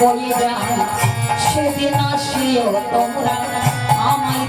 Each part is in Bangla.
বয়ে যায় সেদিন আসিও তোমরা আমায়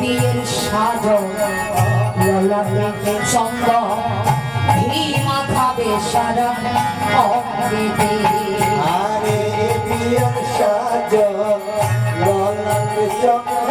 বিয়ের সাজন ললাটে চন্দ ভি মাথা বেসারা অঙ্গেতে আরে বিয়ার সাজ ললাট চন্দ্র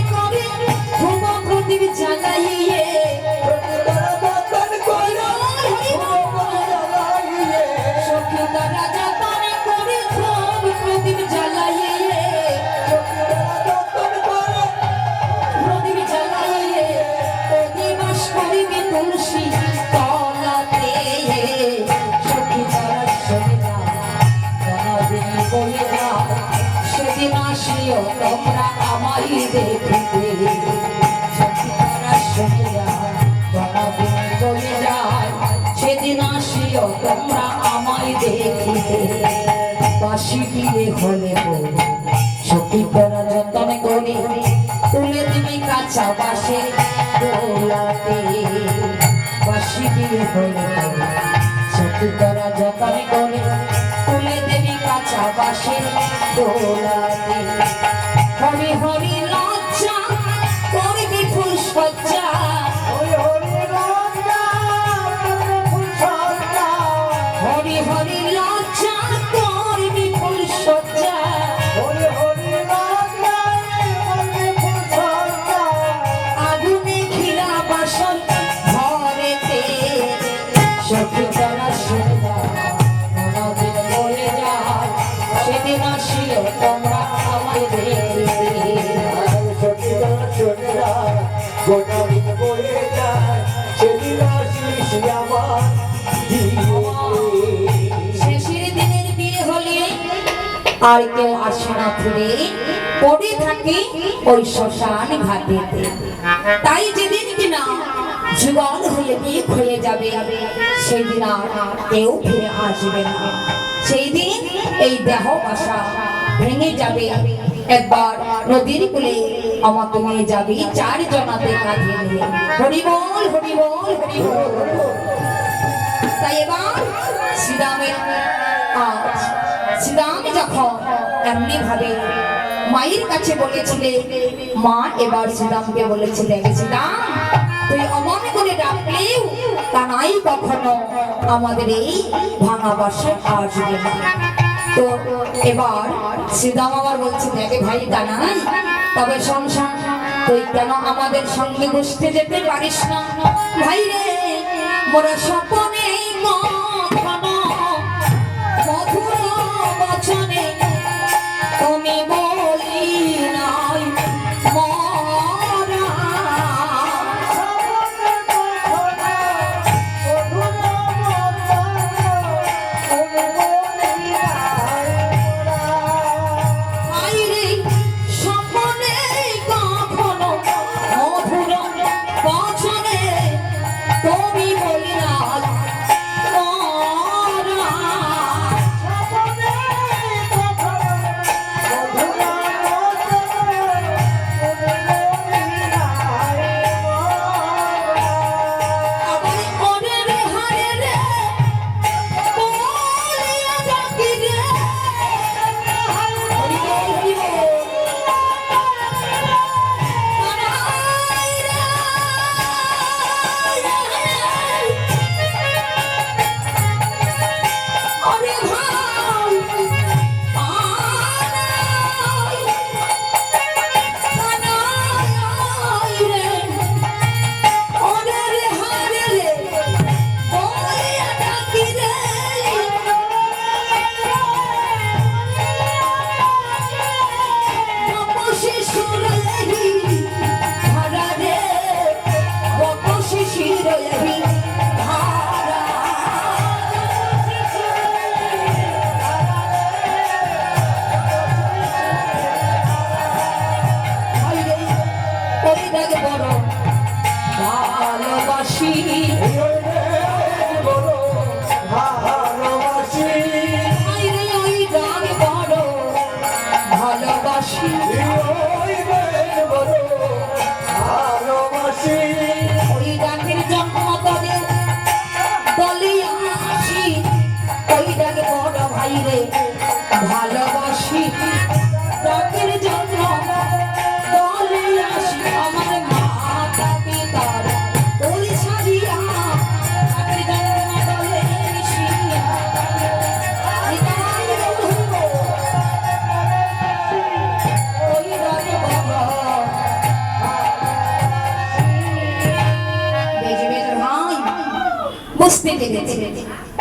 তোমরা আমায় দেখিতে বাসি দিয়ে হলে সখী তোরা যতন করে, তুলে দিবি কাঁচা বাসে দোলাতে বাসি দিয়ে হলে সখী তোরা যতন করে, তুলে দিবি কাঁচা বাসে দোলাতে হরি হরি আর কেউ আসে না ফিরে পড়ে থাকে ওই শ্মশান ঘাটেতে। তাই যেদিন কিনা জীবন হয়ে বিয়ে হয়ে যাবে। সেই দিন আর কেউ ফিরে আসবে না। সেই দিন এই দেহ বাসা ভেঙে যাবে। একবার নদীর কুলে আমাকে নিয়ে যাবি চার জনাতে কাঁধে নিয়ে। হরিবল হরিবল হরিবল। তাই এবার শ্রীরামের আজ শ্রীরাম যখন, এমনি ভাবে মায়ের কাছে বলেছিলে, মা এবার শ্রীরামকে বলেছিলেন শ্রীরাম তুই অমন করে ডাকলেও তা নাই কখনো, আমাদের এই ভাঙা বাসায় আসবে না। তো এবার শ্রীরাম আবার বলছে দেখে ভাই তা নাই তবে সংসার তুই কেন আমাদের সঙ্গে বসতে যেতে পারিস না? ভাই রে, মোরা স্বপনে কখনো বচনে তুমি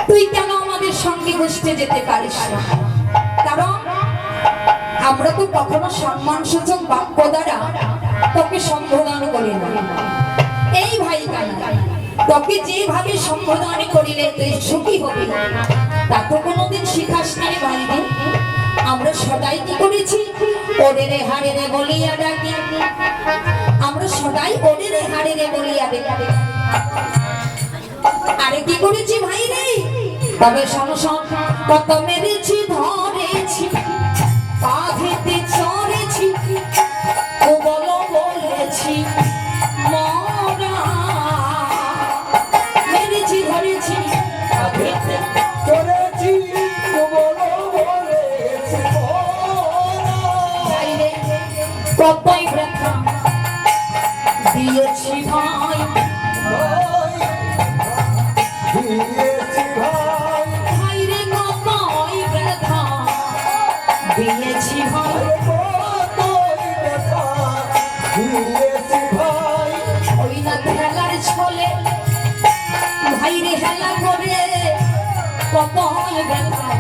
তুই কেন আমাদের সঙ্গে গোষ্ঠে যেতে পারিস কারণ আমরা তো কখনো সম্মান সূচক বাক্য দ্বারা তোকে সম্বোধন করি না। এই ভাই তোকে যেভাবে সম্বোধন করিলে তুই সুখী হবি, তা তো কোনোদিন শিখাস না রে ভাই আমরা সদাই কি করেছি? ওরে রে হারে রে বলিয়া ডাকি। আমরা সদাই ওরে রে হারে রে বলিয়া ডাকি আরে কি করেছি ভাই রে? তবে সংসার কত মেরেছি ধরেছি কত ব্যথা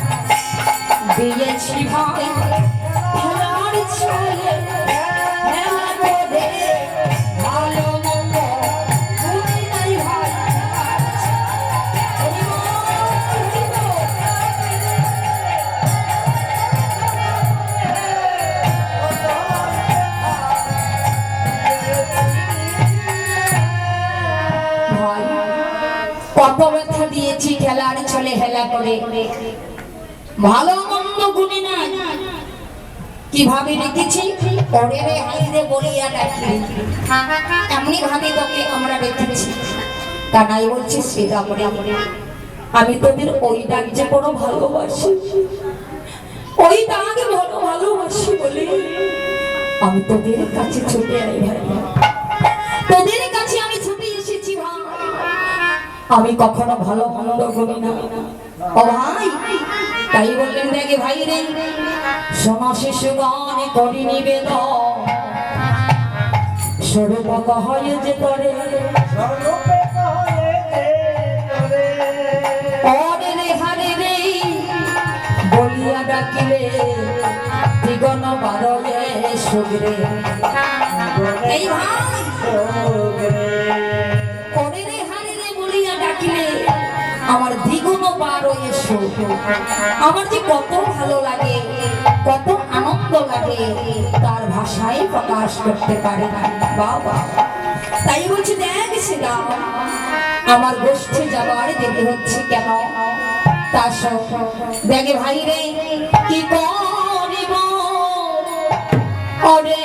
হেলা করে। ভালো মন্দ গুণে না। কীভাবে রেখেছি পরে রে হাইরে বলিয়া ডাকি এমনি ভাবে তোকে আমরা রেখেছি কানাই বলছি শ্রীরাম রে আমি তোদের ওই ডাক যে কোনো ভালোবাসি। ওই ডাকে বড় ভালোবাসি বলে। আমি তোদের কাছে ছুটে আই ভাই। তোদের কাছে আমি ছুটে এসেছি ভাই। আমি কখনো ভালো মন্দ করি না। তাই বললেন দেখে ভাই রে সোনা শিশু গানে করি নিবেদন। স্বরূপ হয় যে করে বলিয়া ডাকিলে, দিগন বারয়ে সুগরে এই ভাই আমার দ্বিগুণ বার এসো। আমার যে কত ভালো লাগে, কত আনন্দ লাগে, তার ভাষায় প্রকাশ করতে পারে বাবা। তাই বলছি, দেখ সেটা, আমার গোষ্ঠী যাবার দেরি হচ্ছে কেন? তা সব দেখে ভাই রে, কি করিব? ওরে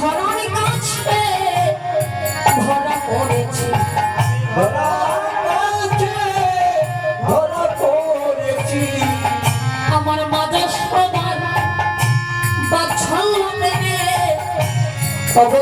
ধরার কাছে ধরা পড়েছি। ধরা আমার মাঝে সবার বা দেবে তবে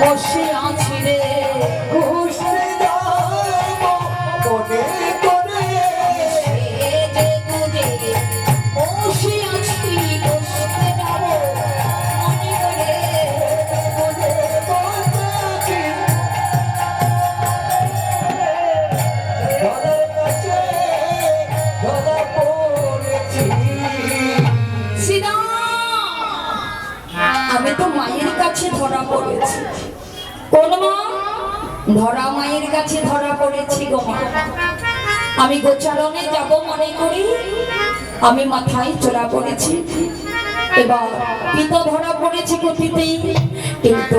বসে আছি আমি মাথায় চোরা পড়েছি। এবার পিতা ধরা পড়েছি কপিতেই কিন্তু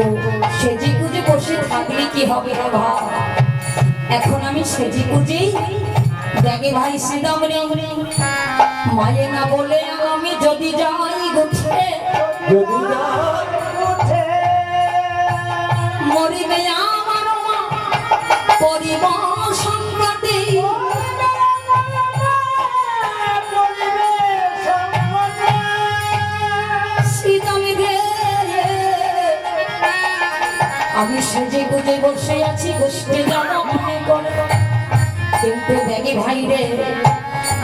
সেজে গুজে বসে থাকলে কি হবে না ভাব এখন আমি সেজে গুজেই দেখে ভাই শ্রীরাম রে। মায়ে না বলে আমি যদি যাই গুছে যদি যাই আমি সেজে গুজে বসে আছি, গোষ্ঠী যাব মনে করে। কিন্তু দেখি ভাই রে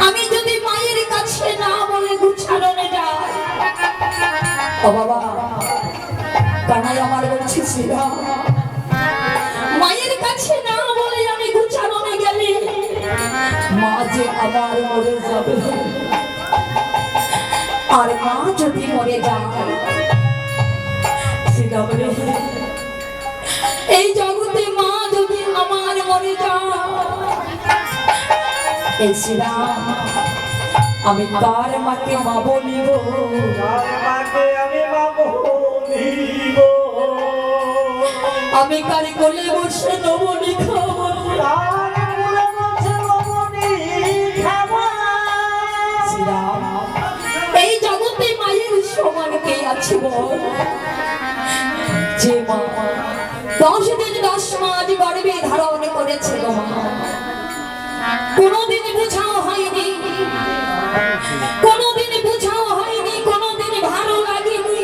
আমি যদি মায়ের কাছে না বলে গুছানো যাই। ও বাবা, কানাই আমার বলছি মায়ের কাছে না বলে আমি গুছানো গেলে মা যে আবার মরে যাবে। আর মা যদি মরে যায় শ্রীরাম এই শ্রীরাম আমি কার মাকে মা বলিব তার মাকে আমি কার কোলে বসে নবনি খাব তার এই জগতে মায়ের সমান কে আছে বল? যে মা দশ দিন দশ মাস গর্ভে ধারণ করেছিল মা। কোনোদিন বুঝাও হয়নি। কোনোদিন বুঝাও হয়নি কোনোদিন ভালো লাগেনি।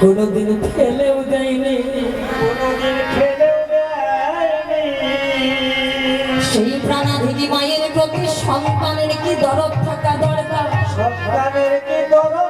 কোনোদিন ফেলেও দেয়নি। কোনোদিন খেলেও দেয়নি। সেই মায়ের প্রতি সন্তানের কি দরদ থাকা দরকার? সন্তানের কি দরদ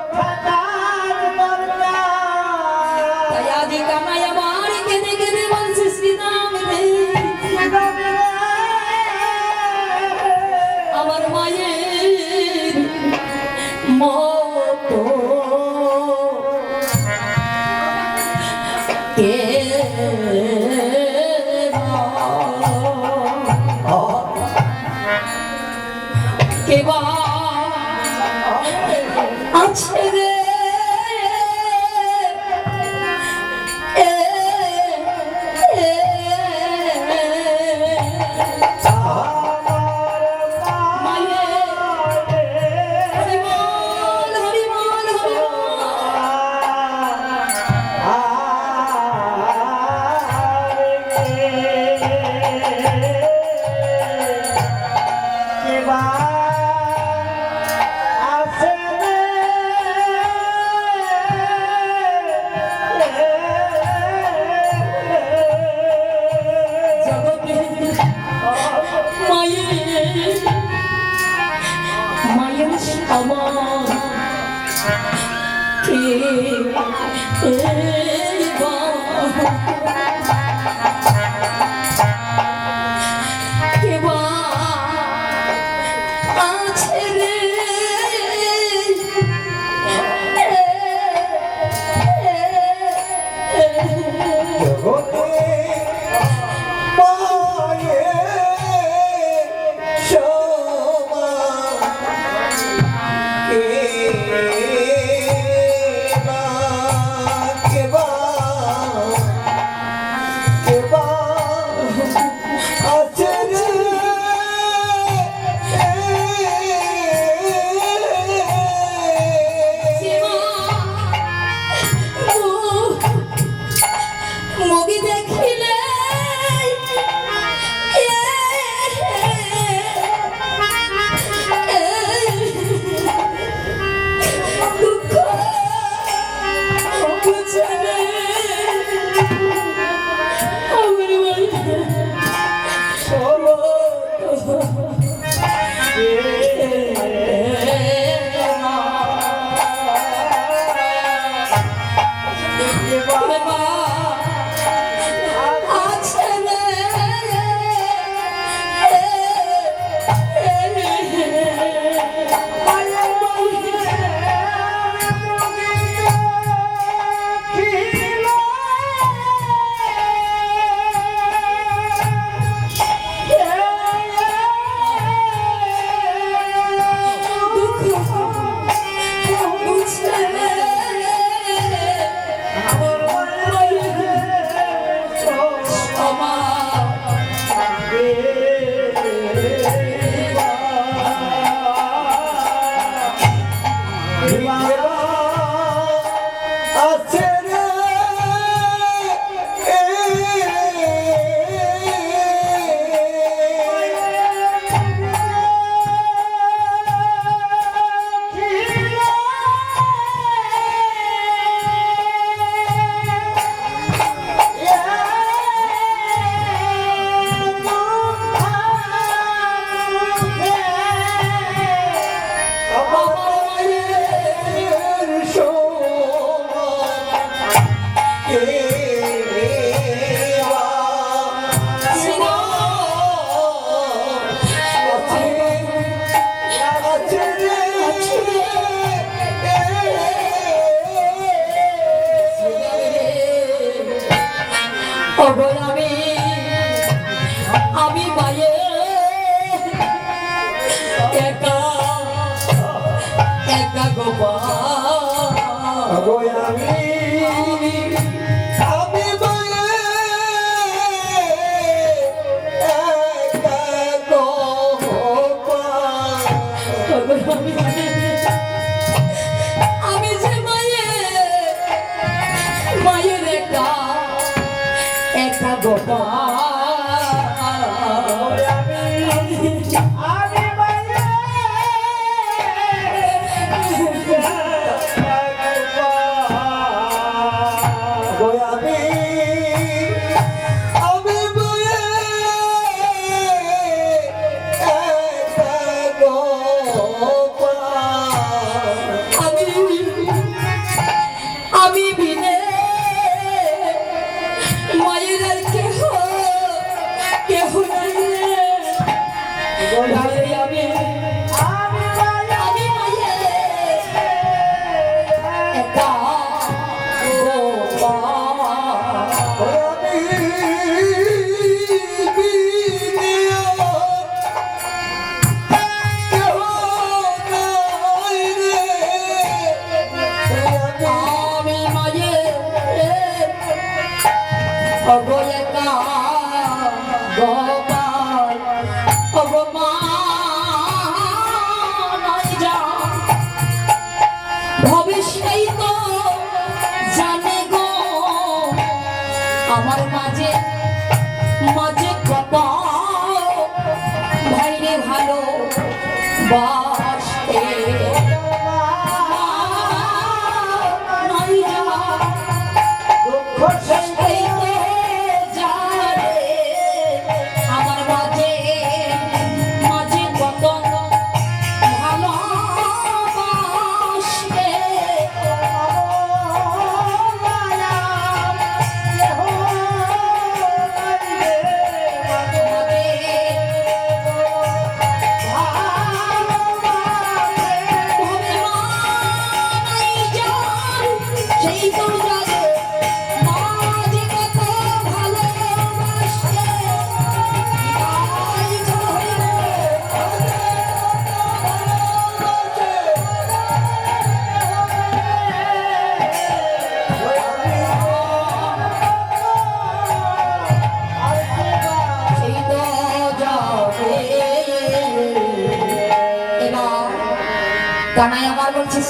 কে বা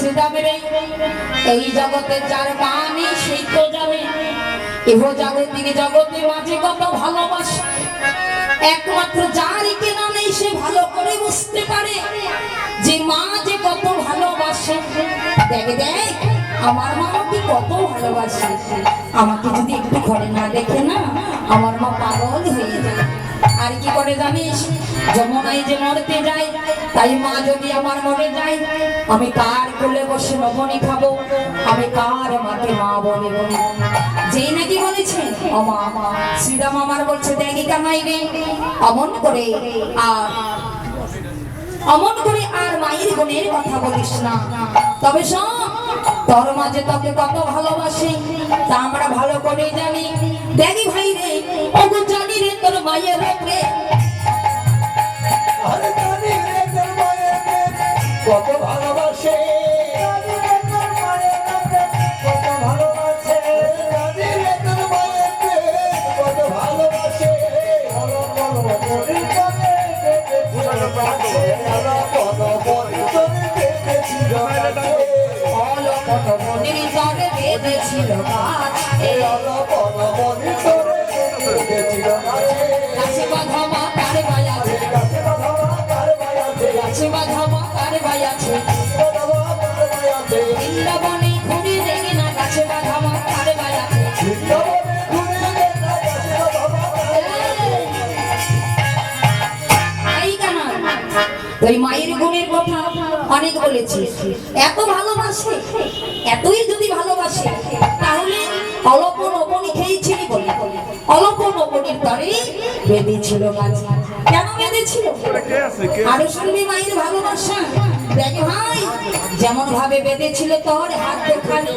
বলছে শ্রীদামের এই জগতে সেই তো জানে। এহ জগতে মাঝে কত ভালোবাসা। একমাত্র কেনা নেই, সে ভালো করে বুঝতে পারে যে মা যে কত ভালোবাসে। দেখ দেখ, আমার মা আমাকে কত ভালোবাসে। আমাকে যদি একটু ঘরে না দেখে না, আমার মা পাগল হয়ে যায়। আর কি করে জানিস? যমুনায় যে মরতে যাই, তাই মা যদি আমার মরে যায়, আমি কার কোলে বসে নবনী খাব? আমি কার মাকে মা বলে যেই নাকি বলেছে শ্রীরাম আমার বলছে, দেখি অমন করে আর অমন করে আর মায়ের গুণের কথা বলিস না। তবে শোন, তোর মাঝে তোকে কত ভালোবাসে, তা আমরা ভালো করে জানি। দেখি ভাই রে। ওগো জানি রে তোর মায়ের রে। কত ভালোবাসে বেঁধেছিল মাছ আছে। গাছে বাঁধা মা তার ভাই আছে। গাছে বাঁধা ওই মায়ের গুণের কথা অনেক বলেছি। এত ভালোবাসে? এতই যদি ভালোবাসে, তাহলে অল্প নবনী খেয়েছিলি বলে। অল্প নবনীর তরে বেঁধেছিল গাছ কেন বেঁধেছিল? আরও শুনবি মায়ের ভালোবাসা। দেখে ভাই যেমন ভাবে বেঁধেছিল তোর হাত দেখালি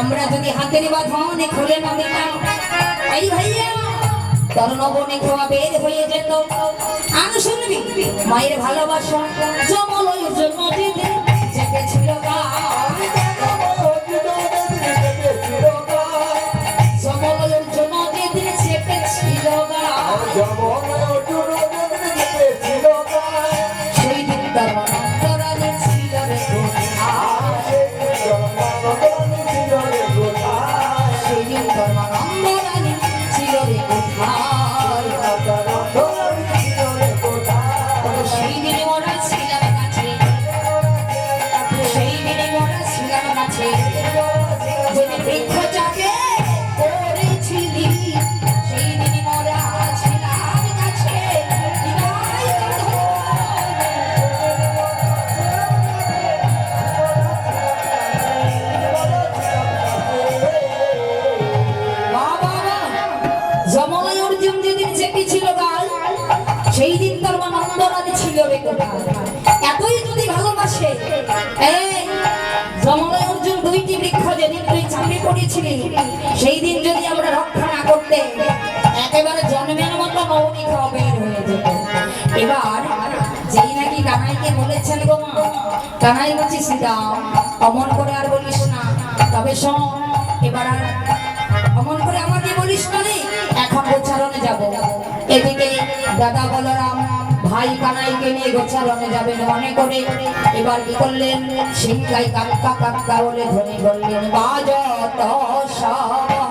আমরা যদি হাতের বাঁধনে খুলে না দিতাম এই ভাইয়া তোর নবনে খোয়া হয়ে যেত মায়ের ভালোবাসা জমল জন্য দিতে জমলয় অর্জুন যেদিন চেপেছিল গাল সেই দিন তার মা নন্দরানী ছিল কোথায়? এতই যদি ভালোবাসে এই জমলয় অর্জুন দুইটি বৃক্ষ যেদিন তুই চাপে পড়েছিলি, সেই দিন যদি আমরা রক্ষা না করতে, একেবারে জন্মের মতো মৌনি খাওয়া বের হয়ে যেত এবার, যেই নাকি কানাইকে বলেছেন গো মা, কানাই বলছি শ্রীরাম অমন করে আর বলিস না তবে শোন, এবার আর গোচারণে যাব। এদিকে দাদা বলরাম ভাই কানাইকে নিয়ে গোচারণে যাবেন মনে করে। এবার কি করলেন? সিংহাই কাক্কা কাক্কা বলে ধনী বললেন, বাজত সব।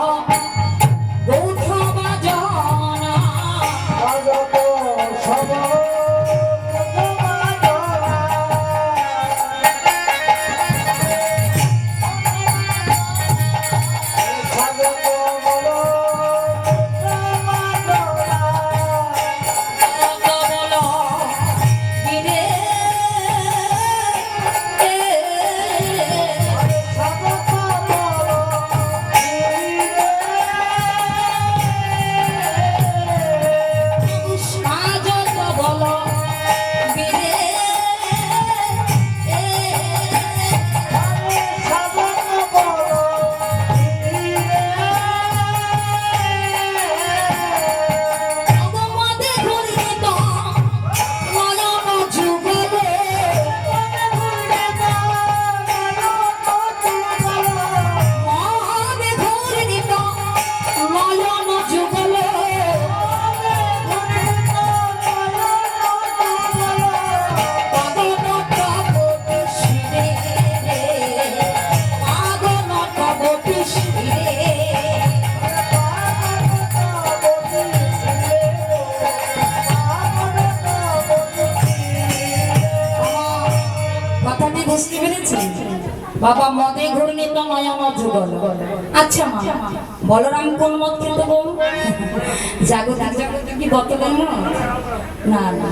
বাবা মদে ঘুরনি তো নয়ন যুগল। আচ্ছা মা, বলরাম কোন মত খেত গো জাগো জাগো কি মত না না।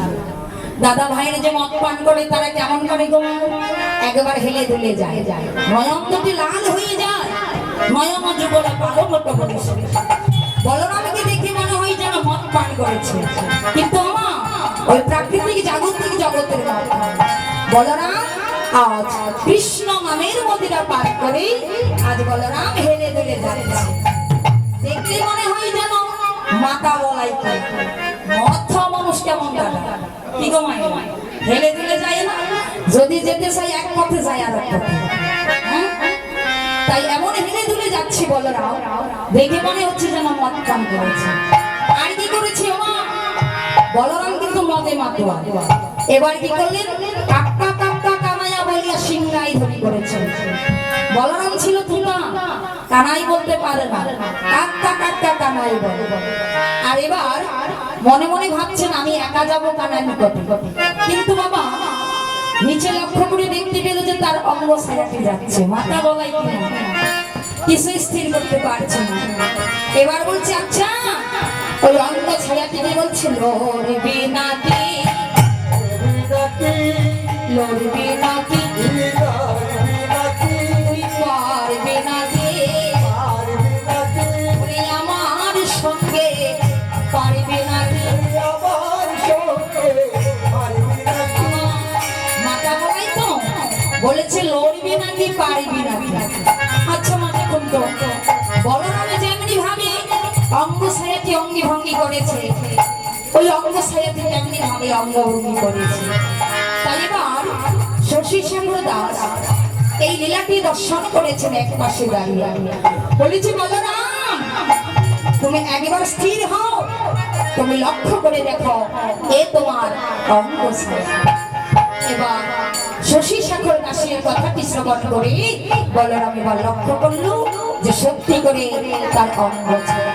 দাদা ভাইয়ের যে মদ পান করে তারা কেমন করে গো? একবার হেলে দুলে যায়। যায় নয়ন দুটি লাল হয়ে যায়। নয়ন যুগল পাগল বলিস বলরামকে দেখে মনে হয় যেন মদ পান করেছে। কিন্তু আমা ওই প্রাকৃতিক জাগতিক জগতের বলরাম আজ কৃষ্ণ নামের মদিরা পার করে আজ বলরাম হেলে দুলে যাচ্ছে। দেখলে মনে হয় যেন মাতা বলাই মথ মানুষ কেমন দাদা? কি গো হেলে দুলে যায় না? যদি যেতে চাই এক পথে যায় আর হ্যাঁ? তাই এমন হেলে দুলে যাচ্ছি বলরাম। দেখে মনে হচ্ছে যেন মদ কাম করেছে। আর কি করেছে মা? বলরাম কিন্তু মদে মাতোয়া। এবার কি করলেন? কাপ্পা কাপ্পা কামাইয়া সিংহাই ধরি করেছেন বলরাম ছিল তুনা কানাই বলতে পারে না। কাকা কাকা কানাই বলে। আর এবার মনে মনে ভাবছেন, আমি একা যাব কানাই নিকটে। কিন্তু বাবা, নিচে লক্ষ্য করে দেখতে পেল যে তার অঙ্গ সারাতে যাচ্ছে। মাথা বলাই কিনা কিছু স্থির করতে পারছে না। এবার বলছে আচ্ছা ওই অঙ্গ ছায়াটিকে বলছে, লড়বি নাকি? লড়বি নাকি? করেছে। ওই অঙ্গ ছায়াটি তেমনি ভাবে অঙ্গভঙ্গি করেছে। তাই এবার শশী শ্যামল দাস এই লীলাটি দর্শন করেছেন এক পাশে দাঁড়িয়ে। বলেছে, বলরাম, তুমি একবার স্থির হও। তুমি লক্ষ্য করে দেখো, এ তোমার অঙ্গ এবার শশী শেখর দাসের কথাটি শ্রবণ করে বলরাম এবার লক্ষ্য করল যে সত্যি করে তার অঙ্গ ছায়া।